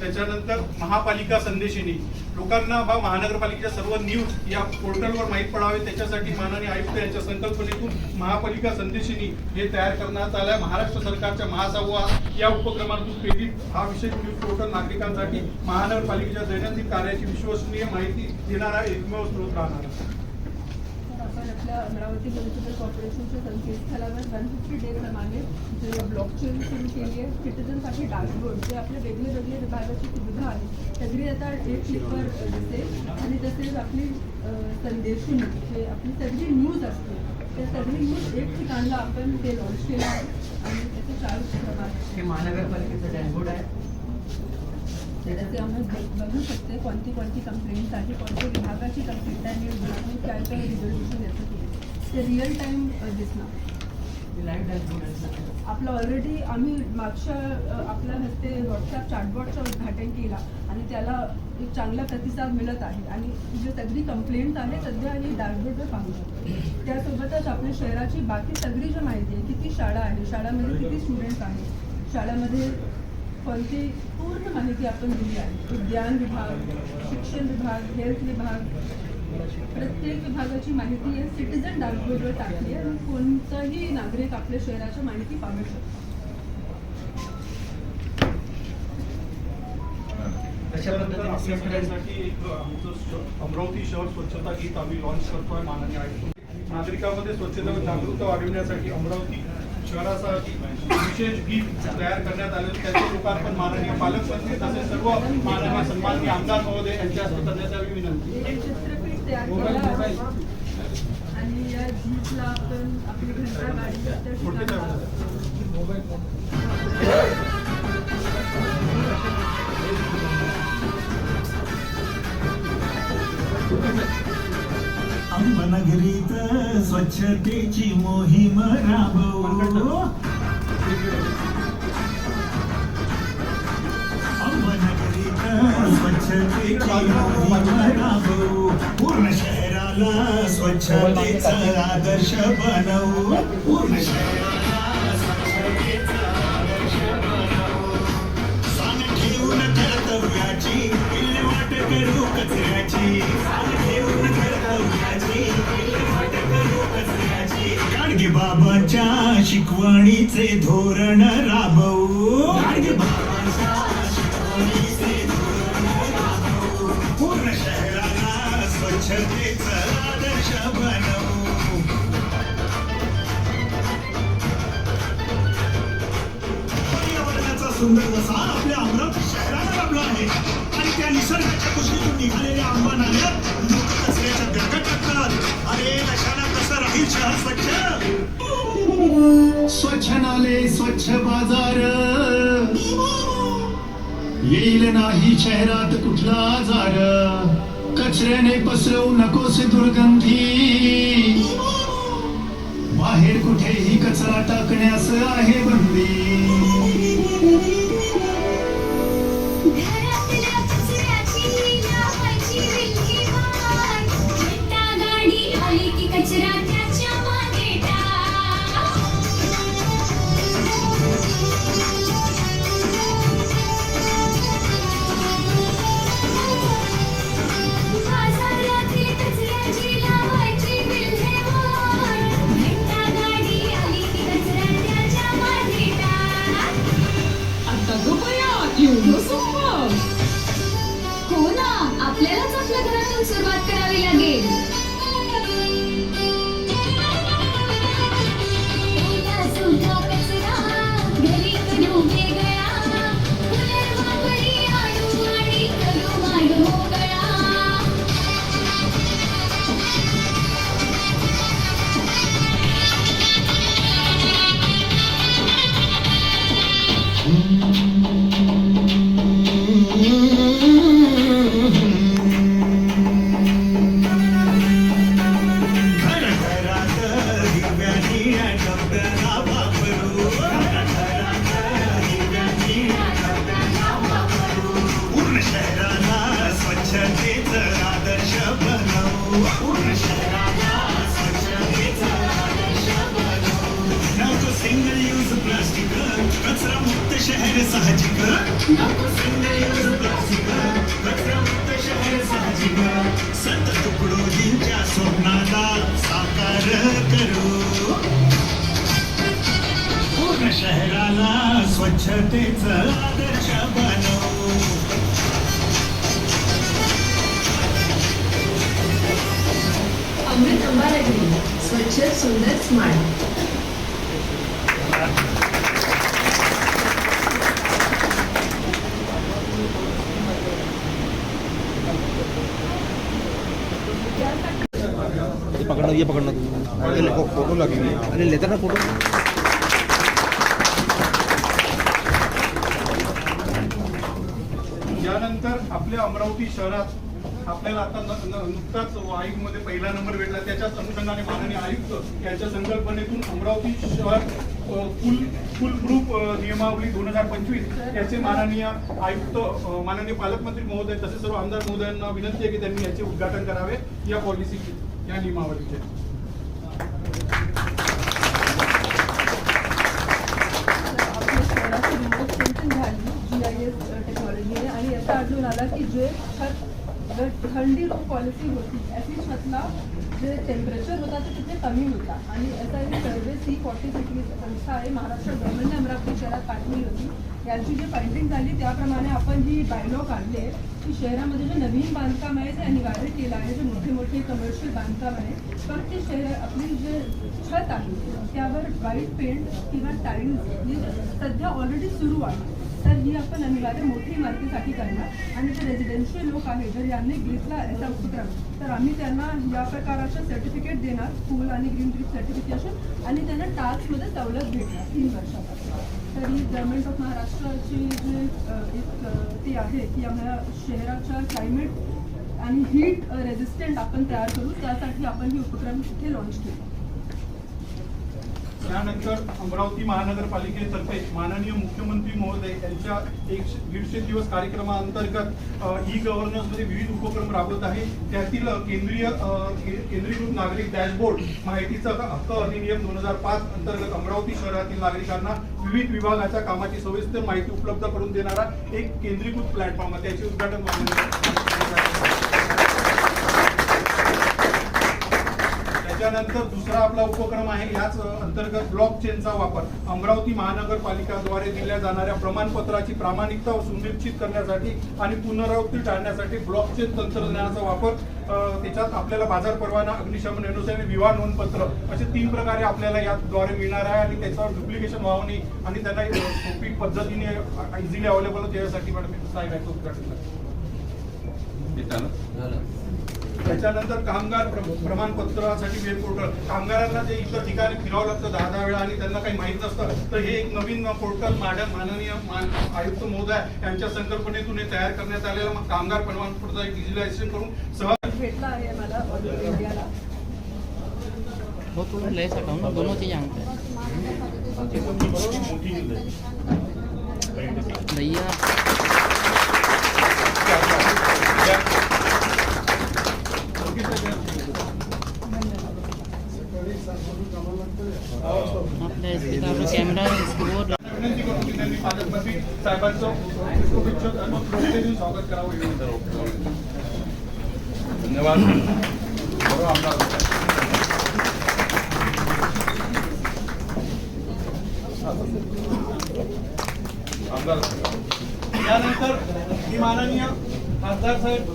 त्याच्यानंतर महापालिका संदेशिनी लोकांना बा महानगरपालिकेच्या सर्व न्यूज या पोर्टलवर माहीत पडावे त्याच्यासाठी माननीय आयुक्त यांच्या संकल्पनेतून महापालिका संदेशिनी हे तयार करण्यात आलं आहे महाराष्ट्र सरकारच्या महासभा या उपक्रमातून प्रेरित हा विशेष न्यूज पोर्टल नागरिकांसाठी महानगरपालिकेच्या दैनंदिन कार्याची विश्वसनीय माहिती देणारा एकमेव स्रोत राहणार आहे. आपण आपल्या अमरावती म्युनिसिपल कॉर्पोरेशनच्या संकेतस्थळावर वन फिफ्टी डे प्रमाणे जे ब्लॉकचेन सुरू केली आहे. सिटीजनसाठी डॅशबोर्ड जे आपले वेगळे वेगळे विभागाची सुविधा आहे. सगळी आता एक क्लिकवर दिसेल. आणि तसेच आपली अ, संदेशी जे आपली सगळी न्यूज असते. ते सगळी न्यूज एक ठिकाणला आपण ते लॉन्च केलं आहे. आणि त्याचे चार क्रमांक हे महानगरपालिकेचं डॅशबोर्ड आहे. त्याचे आम्ही बघू शकते कोणती कोणती कंप्लेंट आहे कोणत्या विभागाची कंप्लेंट आहे आणि काय काय रिझोल्युशन येतं ते. ते रिअल टाईम दिसणार. आपलं ऑलरेडी आम्ही मागच्या आपल्या हस्ते व्हॉट्सअप चॅटबॉटचं उद्घाटन केला आणि त्याला एक चांगला प्रतिसाद मिळत आहे. आणि जे सगळी कंप्लेंट आहे सध्या आम्ही डॅशबोर्डवर पाहू शकतो. त्यासोबतच आपल्या शहराची बाकी सगळी जी माहिती आहे किती शाळा आहे शाळामध्ये किती स्टुडंट्स आहेत शाळामध्ये कोणती पूर्ण माहिती आपण दिली आहे? उद्यान विभाग शिक्षण विभाग हेल्थ विभाग प्रत्येक विभागाची माहिती आहे सिटीजन डॅशबोर्डवर टाकली आहे. आणि कोणताही नागरिक आपल्या शहराची माहिती पाहू शकतो. अशा पद्धतीने अमरावती शहर स्वच्छता गीत आम्ही लॉन्च करतोय माननीय आयुक्त. नागरिकांमध्ये स्वच्छता जागरूकता वाढविण्यासाठी अमरावती शहरासाठी विशेष गीत तयार करण्यात आले. त्याचे लोकार्पण माननीय पालकमंत्री तसेच सर्व माननीय सन्माननीय आमदार महोदय यांच्या हस्ते करण्यात यावी. विनंती. एक चित्रपट तयार केलं आहे पूर्ण शहराला स्वच्छतेचा आदर्श बनवू पूर्ण शहराला स्वच्छतेचा आदर्श बनवू सान ठेवून कर्तव्याची विल्हेवाट करू कचऱ्याची सान ठेवून कर्तव्याची विल्हेवाट करू कचऱ्याची गाडगे बाबाच्या शिकवणीचे धोरण राबवू. सुंदर वसा आपल्या अमरावती शहराला लाभला आहे. आणि त्या निसर्गाच्या कुशीतून निघालेल्या आंबा नाल्यात लोक कचऱ्याच्या बॅगा टाकतात. अरे नशाला कसं राहील शहर स्वच्छ? स्वच्छ नाले स्वच्छ बाजार. येईल नाही शहरात कुठला आजार. कचऱ्याने पसरवू नकोस दुर्गंधी. बाहेर कुठेही कचरा टाकण्यास आहे बंदी. स्वच्छतेचं आदर्श बनवू. अमृत अंबानगरी स्वच्छ सुंदर स्मार्ट. ये पकड़ना ये पकड़ना। तुम अरे ले फोटो लगेगी अरे लेता ना फोटो। आपल्या अमरावती शहरात आपल्याला आता न- न- नुकताच मध्ये पहिला नंबर भेटला. त्याच्याच अनुषंगाने माननीय आयुक्त यांच्या संकल्पनेतून अमरावती शहर फुल फुल ग्रुप नियमावली दोन हजार पंचवीस याचे माननीय आयुक्त माननीय पालकमंत्री महोदय तसेच सर्व आमदार महोदयांना विनंती आहे की त्यांनी याचे उद्घाटन करावे. या पॉलिसीचे या नियमावलीचे. की जे छत थंडी रूम पॉलिसी होती याची छतला जे टेम्परेचर होता ते तिथे कमी होता. आणि याचा एक सर्वे सी फॉर्टी सिक्स संस्था आहे महाराष्ट्र गव्हर्नमेंटने अमरावती शहरात पाठवली होती. यांची जी फायंडिंग झाली त्याप्रमाणे आपण जी बायलॉ काढले की शहरामध्ये जे नवीन बांधकाम आहे ते अनिवार्य केलं आहे. जे मोठे मोठे कमर्शियल बांधकाम आहे तर ते शहर आपली जे छत आहे त्यावर व्हाईट पेंट किंवा टाईल्स म्हणजे ही सध्या ऑलरेडी सुरू आहे. तर ही आपण अनिवार्य मोठी इमारतीसाठी करणार. आणि जे रेसिडेन्शियल लोक आहे जर यांनी घेतला याचा उपक्रम तर आम्ही त्यांना या प्रकाराचं सर्टिफिकेट देणार स्कूल आणि ग्रीन ट्रीप सर्टिफिकेशन आणि त्यांना टास्कमध्ये सवलत भेटणार तीन वर्षापासून. तर ही गव्हर्नमेंट ऑफ महाराष्ट्राची जे एक ती आहे की आम्हाला शहराच्या क्लायमेट आणि हीट रेझिस्टंट आपण तयार करू त्यासाठी आपण ही उपक्रम इथे लॉन्च केला. त्यानंतर अमरावती महानगरपालिकेतर्फे माननीय मुख्यमंत्री महोदय यांच्या एक दीडशे दिवस कार्यक्रमाअंतर्गत ई गव्हर्नन्समध्ये विविध उपक्रम राबवत आहे. त्यातील केंद्रीय केंद्रीकृत नागरिक डॅशबोर्ड माहितीचा हक्क अधिनियम दोन हजार पाच अंतर्गत अमरावती शहरातील नागरिकांना विविध विभागाच्या कामाची सविस्तर माहिती उपलब्ध करून देणारा एक केंद्रीकृत प्लॅटफॉर्म आहे. त्याचे उद्घाटन त्याच्यानंतर दुसरा आपला उपक्रम आहे याच अंतर्गत ब्लॉक चेनचा वापर. अमरावती महानगरपालिकाद्वारे दिल्या जाणाऱ्या प्रमाणपत्राची प्रामाणिकता सुनिश्चित करण्यासाठी आणि पुनरावृत्ती टाळण्यासाठी ब्लॉक चेन तंत्रज्ञानाचा वापर त्याच्यात आपल्याला बाजार परवाना अग्निशमन एनओसी विवाह नोंदपत्र असे तीन प्रकारे आपल्याला याद्वारे मिळणार आहे आणि त्याच्यावर डुप्लिकेशन व्हावं नाही आणि त्यांना सोपी पद्धतीने इझिली अवेलेबल होते यासाठी मॅडम साहेब याचं उद्घाटन करतो. त्याच्यानंतर कामगार प्र- प्रमाणपत्रासाठी वेब पोर्टल कामगारांना जे इतर ठिकाणी फिरावं लागतं दहा दहा वेळा आणि त्यांना काही माहीत नसतं तर हे एक नवीन पोर्टल मॅडम माननीय मान- आयुक्त महोदय यांच्या संकल्पनेतून हे तयार करण्यात आलेलं मग कामगार प्रमाणपत्र एक डिजिटलायझेशन करून सह भेटला आहे मला तो ले सकता हूँ ना दोनों चीज़ यहाँ पे भैया आपल्या इसके तो आपला कॅमेरा इसके वो विनंती करतो की त्यांनी पालकमंत्री साहेबांचं शुभेच्छा आणि रोखते देऊन स्वागत करावं विनंती धन्यवाद. त्यानंतर मी माननीय खासदार साहेब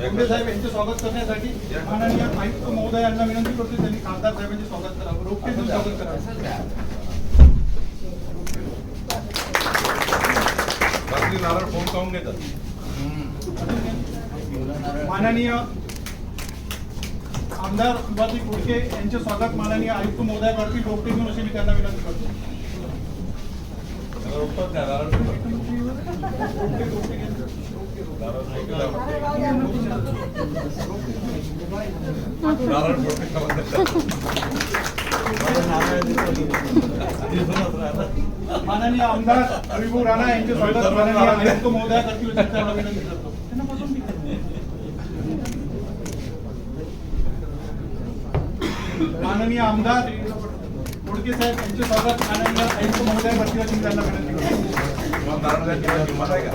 बोंडे साहेब यांचे स्वागत करण्यासाठी माननीय आयुक्त महोदयांना विनंती करतो त्यांनी खासदार साहेबांचे स्वागत करावं. रोखते स्वागत करावं. रात्री नारळ फोन काढून घेतात? माननीय आमदार सुभाषजी कुडके यांचे स्वागत माननीय आयुक्त महोदया करतील रोखते घेऊन अशी मी त्यांना विनंती करतो. त्याला माननीय आमदार हरिभाऊ राणा यांचे स्वागत माननीय आयुक्त महोदया करतील अशी त्यांना विनंती करतो. त्यांना. माननीय आमदार कुडके साहेब यांचे स्वागत. माननीय आयुक्त महोदया अशी त्यांना विनंती करतो. किंमत आहे का